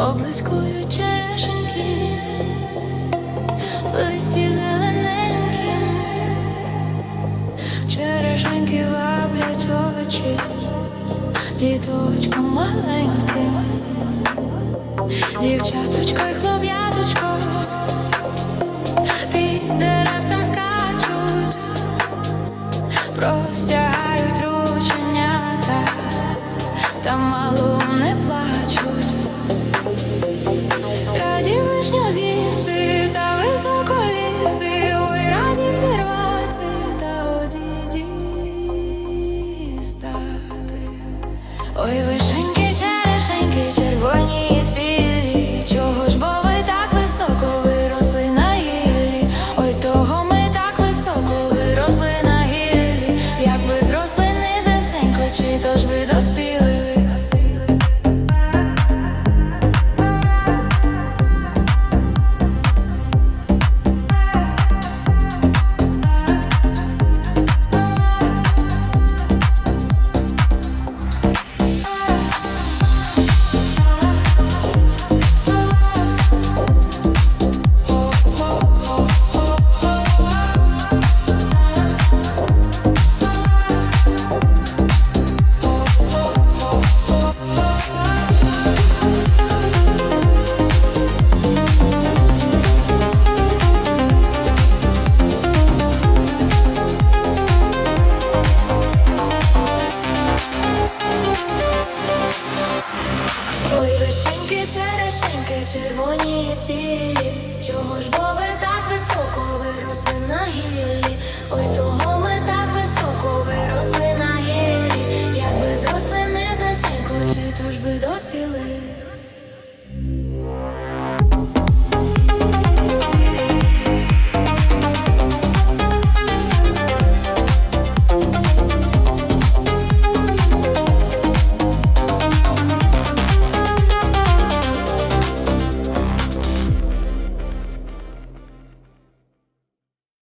поблискують черешеньки, листі зелененьким, черешеньки ваблять очі, діточкам маленьким, дівчаточко й хлоп'яточко, під деревцем скачуть, простягають рученята, та мало не плачуть. Ой, вишеньки, черешеньки, червоні і спілі, чого ж бо